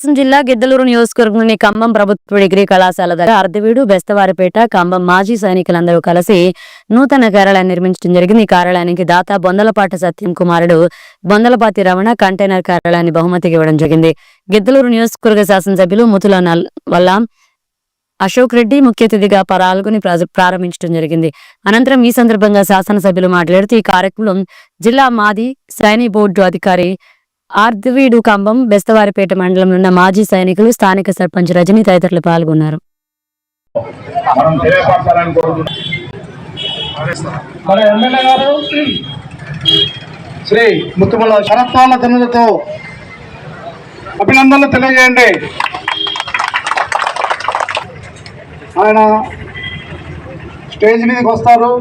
ప్రకాశం జిల్లా గిద్దలూరు నియోజకవర్గంలోని ఖమ్మం ప్రభుత్వ డిగ్రీ కళాశాల దగ్గర అర్ధవీడు బెస్తవారిపేట ఖమ్మం మాజీ సైనికులందరూ కలిసి నూతన కార్యాలయాన్ని నిర్మించడం జరిగింది. ఈ కార్యాలయానికి దాత బొందలపాటి సత్యం కుమారుడు బొందలపాతి రమణ కంటైనర్ కార్యాలయాన్ని బహుమతికి ఇవ్వడం జరిగింది. గిద్దలూరు నియోజకవర్గ శాసనసభ్యులు ముతుల వల్ల అశోక్ రెడ్డి ముఖ్య అతిథిగా పాల్గొని ప్రారంభించడం జరిగింది. అనంతరం ఈ సందర్భంగా శాసనసభ్యులు మాట్లాడుతూ ఈ కార్యక్రమం జిల్లా మాది సైని బోర్డు అధికారి ఆర్దవీడు కంబం బెస్తవారిపేట మండలంలో ఉన్న మాజీ సైనికులు స్థానిక సర్పంచ్ రజని తదితరులు పాల్గొన్నారు. శ్రీ ముత్తుమల శరత్వాల ధనులతో అభినందనలు తెలియజేయండి. ఆయన స్టేజ్ మీదకి వస్తారు.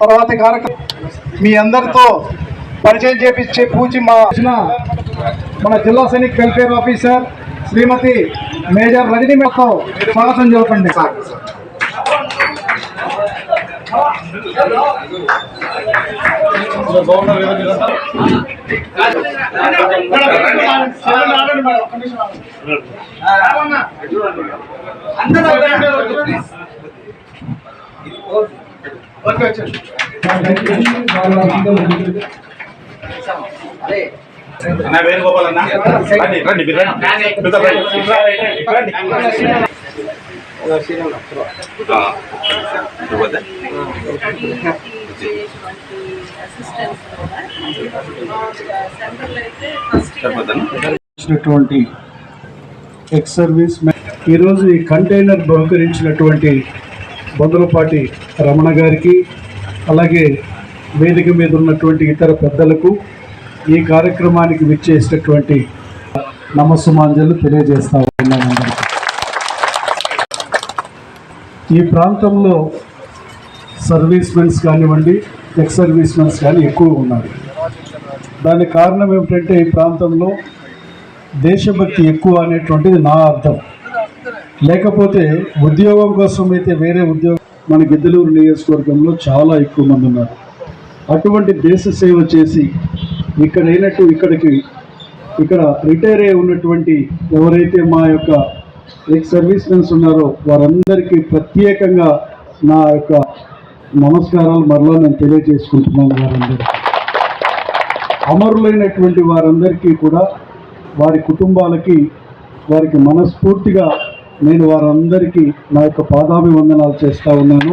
తర్వాత కార్యక్రమం మీ అందరితో పరిచయం చేపించే పూచి మా మన జిల్లా Sainik welfare officer Shrimati major Rajani మేతో స్వాగతం చెప్పండి అన్న వేణుగోపాల్ అన్న. రండి రండి మీరు రండి. ఇచ్చినటువంటి ఎక్స్ సర్వీస్ ఈరోజు ఈ కంటైనర్ బహుకరించినటువంటి బొందలపాటి రమణ గారికి అలాగే వేదిక మీద ఉన్నటువంటి ఇతర పెద్దలకు ఈ కార్యక్రమానికి విచ్చేసినటువంటి నమస్సుమాంజలు తెలియజేస్తా ఉన్నాను ఈ ప్రాంతంలో సర్వీస్మెన్స్ కానివ్వండి ఎక్స్ సర్వీస్మెన్స్ కానీ ఎక్కువ ఉన్నారు. దానికి కారణం ఏమిటంటే ఈ ప్రాంతంలో దేశభక్తి ఎక్కువ అనేటువంటిది నా అర్థం. లేకపోతే ఉద్యోగం కోసం అయితే వేరే ఉద్యోగం మన గిద్దలూరు నియోజకవర్గంలో చాలా ఎక్కువ మంది ఉన్నారు. అటువంటి దేశ సేవ చేసి ఇక్కడ అయినట్టు ఇక్కడికి ఇక్కడ రిటైర్ అయి ఉన్నటువంటి ఎవరైతే మా యొక్క ఎక్స్ సర్వీస్ మెన్స్ ఉన్నారో వారందరికీ ప్రత్యేకంగా నా యొక్క నమస్కారాలు మరలా నేను తెలియజేసుకుంటున్నాను వారందరికీ. అమరులైనటువంటి వారందరికీ కూడా వారి కుటుంబాలకి వారికి మనస్ఫూర్తిగా నేను వారందరికీ నా యొక్క పాదాభివందనాలు చేస్తూ ఉన్నాను.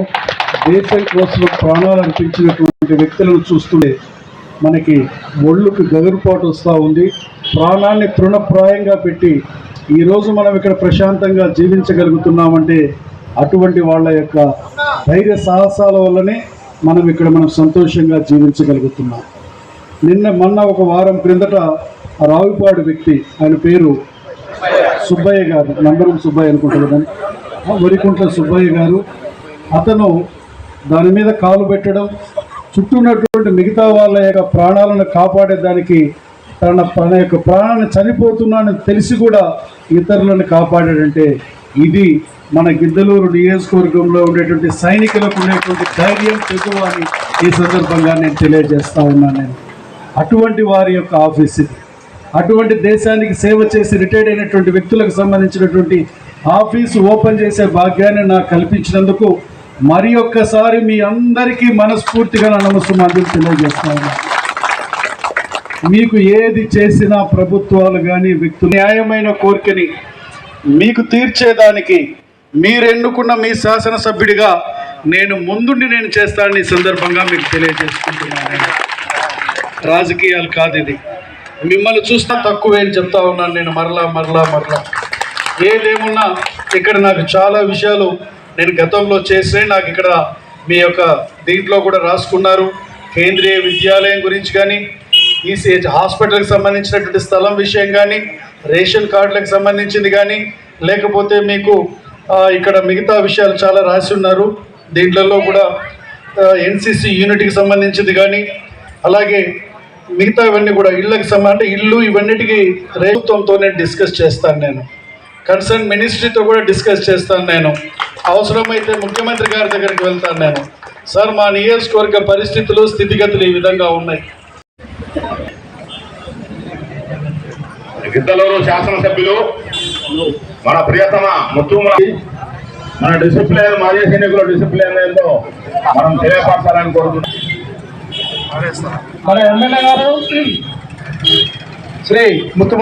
దేశం కోసం ప్రాణాలు అర్పించినటువంటి వ్యక్తులను చూస్తుంటే మనకి ఒళ్ళుకు గగురుపాటు వస్తూ ఉంది. ప్రాణాన్ని తృణప్రాయంగా పెట్టి ఈరోజు మనం ఇక్కడ ప్రశాంతంగా జీవించగలుగుతున్నామంటే అటువంటి వాళ్ళ యొక్క ధైర్య సాహసాల వల్లనే మనం ఇక్కడ మనం సంతోషంగా జీవించగలుగుతున్నాం. నిన్న మొన్న ఒక వారం క్రిందట రావిపాడు వ్యక్తి ఆయన పేరు సుబ్బయ్య గారు నంబరం సుబ్బయ్య అనుకుంటున్నాను వరికుంట్ల సుబ్బయ్య గారు అతను దాని మీద కాలు పెట్టడం చుట్టూ ఉన్నటువంటి మిగతా వాళ్ళ యొక్క ప్రాణాలను కాపాడేదానికి తన తన యొక్క ప్రాణాన్ని చనిపోతున్నానని తెలిసి కూడా ఇతరులను కాపాడాడంటే ఇది మన గిద్దలూరు నియోజకవర్గంలో ఉండేటువంటి సైనికులకు ఉండేటువంటి ధైర్యం తెగువ అని ఈ సందర్భంగా నేను తెలియజేస్తా ఉన్నాను. నేను అటువంటి వారి యొక్క ఆఫీస్ ఇది. అటువంటి దేశానికి సేవ చేసి రిటైర్డ్ అయినటువంటి వ్యక్తులకు సంబంధించినటువంటి ఆఫీసు ఓపెన్ చేసే భాగ్యాన్ని నాకు కల్పించినందుకు మరి ఒక్కసారి మీ అందరికీ మనస్ఫూర్తిగా నా నమస్కారం తెలియజేస్తా మీకు ఏది చేసినా ప్రభుత్వాలు కానీ వ్యక్తులు న్యాయమైన కోరికని మీకు తీర్చేదానికి మీరెన్నుకున్న మీ శాసనసభ్యుడిగా నేను ముందుండి నేను చేస్తానని సందర్భంగా మీకు తెలియజేసుకుంటున్నాను. రాజకీయాలు కాదు ఇది. మిమ్మల్ని చూస్తా తక్కువే చెప్తా ఉన్నాను నేను. మరలా మరలా మరలా. ఏదేమున్నా ఇక్కడ నాకు చాలా విషయాలు నేను గతంలో చేసిన నాకు ఇక్కడ మీ యొక్క దీంట్లో కూడా రాసుకున్నారు. కేంద్రీయ విద్యాలయం గురించి కానీ ఈసీహెచ్ హాస్పిటల్కి సంబంధించినటువంటి స్థలం విషయం కానీ రేషన్ కార్డులకు సంబంధించింది కానీ లేకపోతే మీకు ఇక్కడ మిగతా విషయాలు చాలా రాసి ఉన్నారు. దీంట్లలో కూడా ఎన్సిసి యూనిట్కి సంబంధించింది కానీ అలాగే మిగతా ఇవన్నీ కూడా ఇళ్ళకి సంబంధం అంటే ఇల్లు ఇవన్నిటికీ ప్రభుత్వంతో నేను డిస్కస్ చేస్తాను నేను. కన్సర్న్ మినిస్ట్రీతో కూడా డిస్కస్ చేస్తాను నేను. అవసరమైతే ముఖ్యమంత్రి గారి దగ్గరికి వెళ్తాను నేను. సార్ మా నియోజకవర్గ పరిస్థితులు స్థితిగతులు ఈ విధంగా ఉన్నాయి. శాసన శాసనసభ్యులు మన ప్రియతమ ముత్తుముల మన డిసిప్లిన్ మాజీ సైనికుల డిసిప్లిన్ ఏందో మనం తెలియపరచాలని కోరుకుంటున్నాం మన ఎమ్మెల్యే గారు? శ్రీ ముత్తు